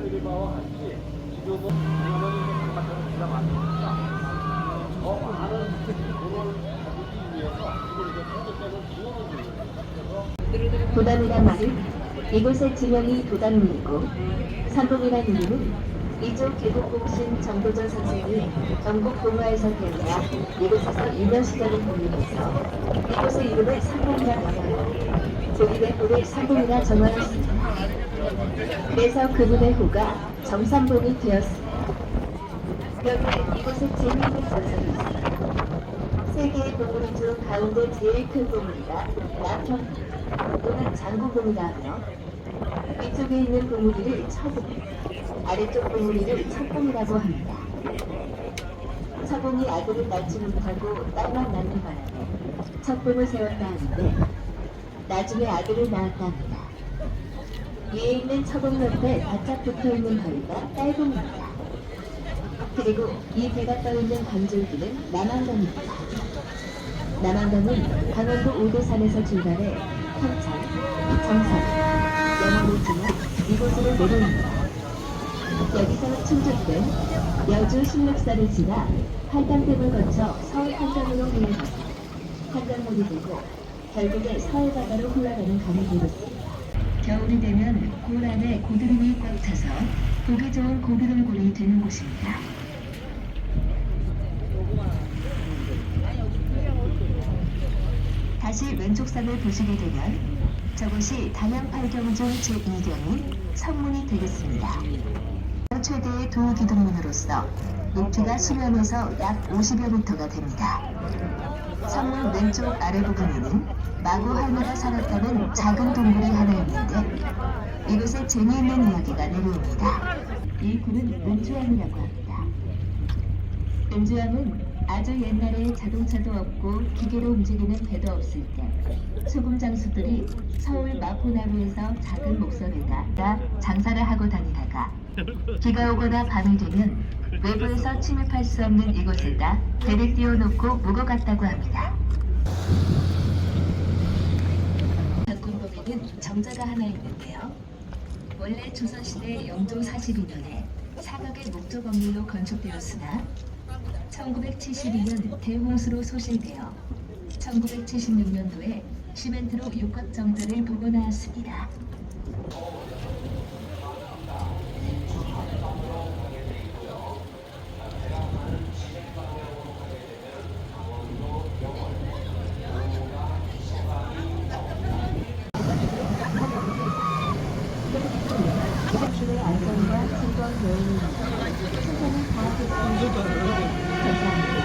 기다릴 바와 같이 지금은 대원이 바깥으로 기가 막히니까 더 많은 돈을 가지기 위해서 이걸 이제 소득세를 지원을 주는 거예요. 도담이란 말은 이곳의 지명이 도담리이고 삼봉이란 이름은 이쪽 계곡공신 정도전 선생이 전국 동화에서 태어나 이곳에서 유명 시절을 공유해서 이곳의 이름을 삼봉이라고 하여 조기의 호를 삼봉이라 정하였습니다. 그래서 그분의 호가 정삼봉이 되었습니다. 여기 이곳에 재미있는 전설이 있습니다. 세계의 보물 중 가운데 제일 큰 보물이가 남편 또는 장구봉이라 하며 위쪽에 있는 보물이를 처봉, 아래쪽 보물이를 첫봉이라고 합니다. 처봉이 아들을 낳지 못하고 딸만 낳는 바람에 첫봉을 세웠다 하는데 나중에 아들을 낳았다 합니다. 위에 있는 처봉 옆에 바짝 붙어있는 벌이가 딸봉입니다. 그리고 이 배가 떠있는 강줄기는 남한강입니다. 남한강은 강원도 오대산에서 출발해 평창, 정선, 영월을 지나 이곳으로 내려옵니다. 여기서 충족된 여주 신륵사를 지나 한강댐을 거쳐 서울 한강으로 흘러가서 한강물이 되고 결국에 서울 바다로 흘러가는 되겠습니다. 겨울이 되면 골 안에 고드름이 꽉 차서 보기 좋은 고드름골이 되는 곳입니다. 다시 왼쪽 산을 보시게 되면 저곳이 단양팔경 중 제2경인 성문이 되겠습니다. 최대의 도기둥문으로서 높이가 수면에서 약 50여 미터가 됩니다. 성문 왼쪽 아래 부분에는 마구 할매가 살았다는 작은 동굴이 하나 있는데 이곳에 재미있는 이야기가 내려옵니다. 이 굴은 은주암이라고 합니다. 은주암은 아주 옛날에 자동차도 없고 기계로 움직이는 배도 없을 때 소금 장수들이 서울 마포나루에서 작은 목선에다 장사를 하고 다니다가 비가 오거나 밤이 되면 외부에서 침입할 수 없는 이곳에다 배를 띄워놓고 묵어갔다고 합니다. 전군법에는 정자가 하나 있는데요. 원래 조선시대 영조 42년에 사각의 목조 건물로 건축되었으나 1972년 대홍수로 소실되어 1976년도에 시멘트로 육각 정자를 복원하였습니다. 안전과 즐거운 여행입니다. 看사 합.